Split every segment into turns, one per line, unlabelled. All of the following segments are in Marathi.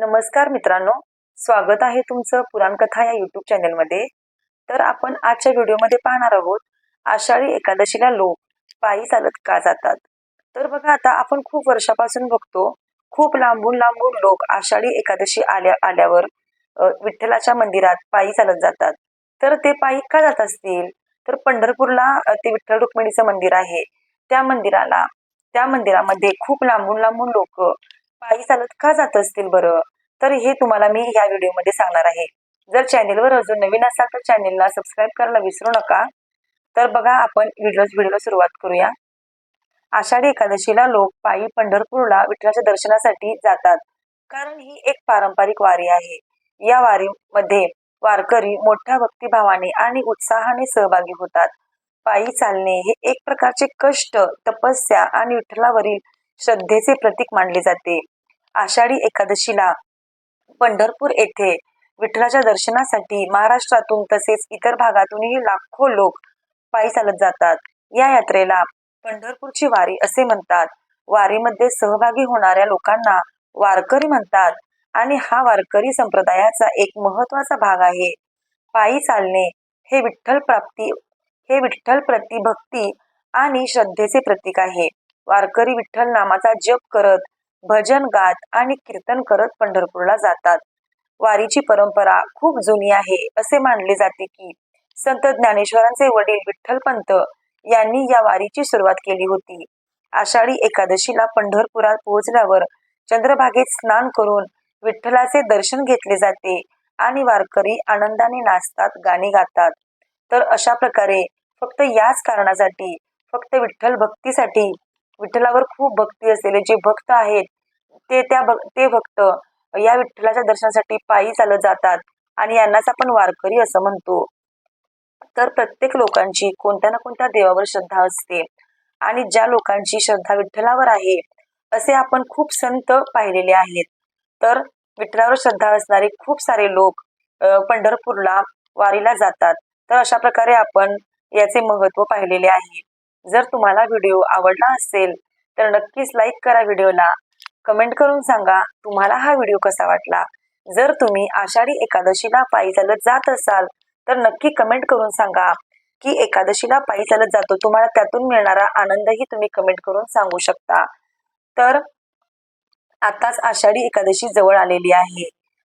नमस्कार मित्रांनो. स्वागत आहे तुमचं पुराणकथा या युट्यूब चॅनलमध्ये तर आपण आजच्या व्हिडिओमध्ये पाहणार आहोत आषाढी एकादशीला लोक पायी चालत का जातात? तर बघा आता आपण खूप वर्षापासून बघतो खूप लांबून लांबून लोक आषाढी एकादशी आल्या आल्यावर विठ्ठलाच्या मंदिरात पायी चालत जातात. तर ते पायी का जात असतील? तर पंढरपूरला ते विठ्ठल रुक्मिणीचं मंदिर आहे. त्या मंदिराला त्या मंदिरामध्ये खूप लांबून लांबून लोक पायी चालत का जात असतील बरं? तर हे तुम्हाला मी या व्हिडिओमध्ये सांगणार आहे. जर चॅनेलवर अजून नवीन असाल तर चॅनेलला सबस्क्राईब करायला विसरू नका. तर बघा आपण व्हिडिओ व्हिडिओला सुरुवात करूया. आषाढी एकादशीला लोक पायी पंढरपूरला विठ्ठलाच्या दर्शनासाठी जातात. कारण ही एक पारंपरिक वारी आहे. या वारीमध्ये वारकरी मोठ्या भक्तिभावाने आणि उत्साहाने सहभागी होतात. पायी चालणे हे एक प्रकारचे कष्ट तपस्या आणि विठ्ठलावरील श्रद्धेचे प्रतीक मानले जाते. आषाढी एकादशीला पंढरपूर येथे विठ्ठलाच्या दर्शनासाठी महाराष्ट्रातून तसेच इतर भागातूनही लाखो लोक पायी चालत जातात. या यात्रेला पंढरपूरची वारी असे म्हणतात. वारीमध्ये सहभागी होणाऱ्या लोकांना वारकरी म्हणतात आणि हा वारकरी संप्रदायाचा एक महत्त्वाचा भाग आहे. पायी चालणे हे विठ्ठल प्राप्ती हे विठ्ठल प्रति भक्ती आणि श्रद्धेचे प्रतीक आहे. वारकरी विठ्ठल नामाचा जप करत भजन गात आणि कीर्तन करत पंढरपूरला जातात. वारीची परंपरा खूप जुनी आहे असे मानले जाते की संत ज्ञानेश्वरांचे वडील विठ्ठलपंत यांनी या वारीची सुरुवात केली होती. आषाढी एकादशीला पंढरपुरात पोहोचल्यावर चंद्रभागेत स्नान करून विठ्ठलाचे दर्शन घेतले जाते आणि वारकरी आनंदाने नाचतात गाणी गातात. तर अशा प्रकारे फक्त याच कारणासाठी फक्त विठ्ठल भक्तीसाठी विठ्ठलावर खूप भक्ती असलेले जे भक्त आहेत ते त्या भक ते भक्त या विठ्ठलाच्या दर्शनासाठी पायी चालत जातात आणि यांनाच आपण वारकरी असं म्हणतो. तर प्रत्येक लोकांची कोणत्या ना कोणत्या देवावर श्रद्धा असते आणि ज्या लोकांची श्रद्धा विठ्ठलावर आहे असे आपण खूप संत पाहिलेले आहेत. तर विठ्ठलावर श्रद्धा असणारे खूप सारे लोक पंढरपूरला वारीला जातात. तर अशा प्रकारे आपण याचे महत्त्व पाहिलेले आहे. जर तुम्हाला व्हिडिओ आवडला असेल तर नक्कीच लाईक करा व्हिडिओला कमेंट करून सांगा तुम्हाला हा व्हिडिओ कसा वाटला? जर तुम्ही आषाढी एकादशीला पायी चालत जात असाल तर नक्की कमेंट करून सांगा. की एकादशीला पायी चालत जातो तुम्हाला त्यातून मिळणारा आनंदही तुम्ही कमेंट करून सांगू शकता. तर आताच आषाढी एकादशी जवळ आलेली आहे.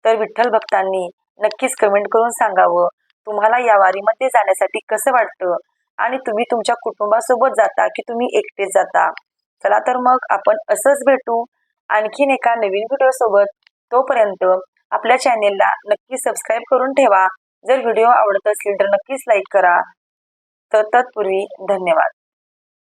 तर विठ्ठल भक्तांनी नक्कीच कमेंट करून सांगावं. तुम्हाला या वारीमध्ये जाण्यासाठी कसं वाटतं? आणि तुम्ही तुमच्या कुटुंबासोबत जाता की तुम्ही एकटेच जाता. चला तर मग आपण असंच भेटू. आणखीन एका नवीन व्हिडिओ सोबत तोपर्यंत आपल्या चॅनेलला नक्की सबस्क्राईब करून ठेवा. जर व्हिडिओ आवडत असेल तर नक्कीच लाईक करा. तर तत्पूर्वी धन्यवाद.